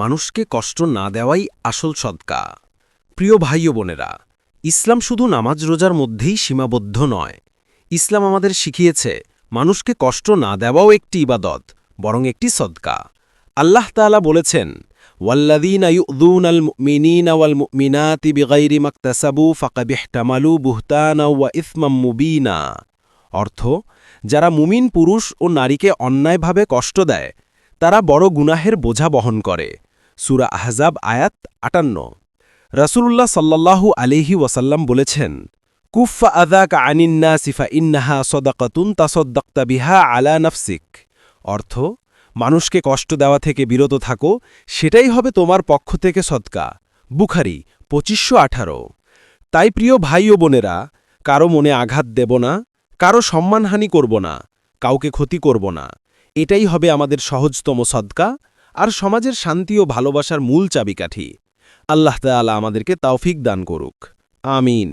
মানুষকে কষ্ট না দেওয়াই আসল সদকা। প্রিয় ভাই ও বোনেরা, ইসলাম শুধু নামাজ রোজার মধ্যেই সীমাবদ্ধ নয়। ইসলাম আমাদের শিখিয়েছে, মানুষকে কষ্ট না দেওয়াও একটি ইবাদত, বরং একটি সদকা। আল্লাহ তাআলা বলেছেন অর্থ, যারা মুমিন পুরুষ ও নারীকে অন্যায়ভাবে কষ্ট দেয়, তারা বড় গুনাহের বোঝা বহন করে। সুরা আহজাব আয়াত আটান্ন। রাসূলুল্লাহ সাল্লাল্লাহু আলিহি ওয়াসাল্লাম বলেছেন কুফা আদাকা আনিন্না সিফা ইন্নাহা সদাকাতুন তাসদ্দাক্তা বিহা আলা নাফসিক। অর্থ, মানুষকে কষ্ট দেওয়া থেকে বিরত থাকো, সেটাই হবে তোমার পক্ষ থেকে সদকা। বুখারি, পঁচিশশো আঠারো। তাই প্রিয় ভাই ও বোনেরা, কারও মনে আঘাত দেব না, কারও সম্মানহানি করব না, কাউকে ক্ষতি করব না। এটাই হবে আমাদের সহজতম সদকা। আর সমাজের শান্তি ও ভালোবাসার মূল চাবিকাঠি। আল্লাহ তালা আমাদেরকে তাওফিক দান করুক। আমিন।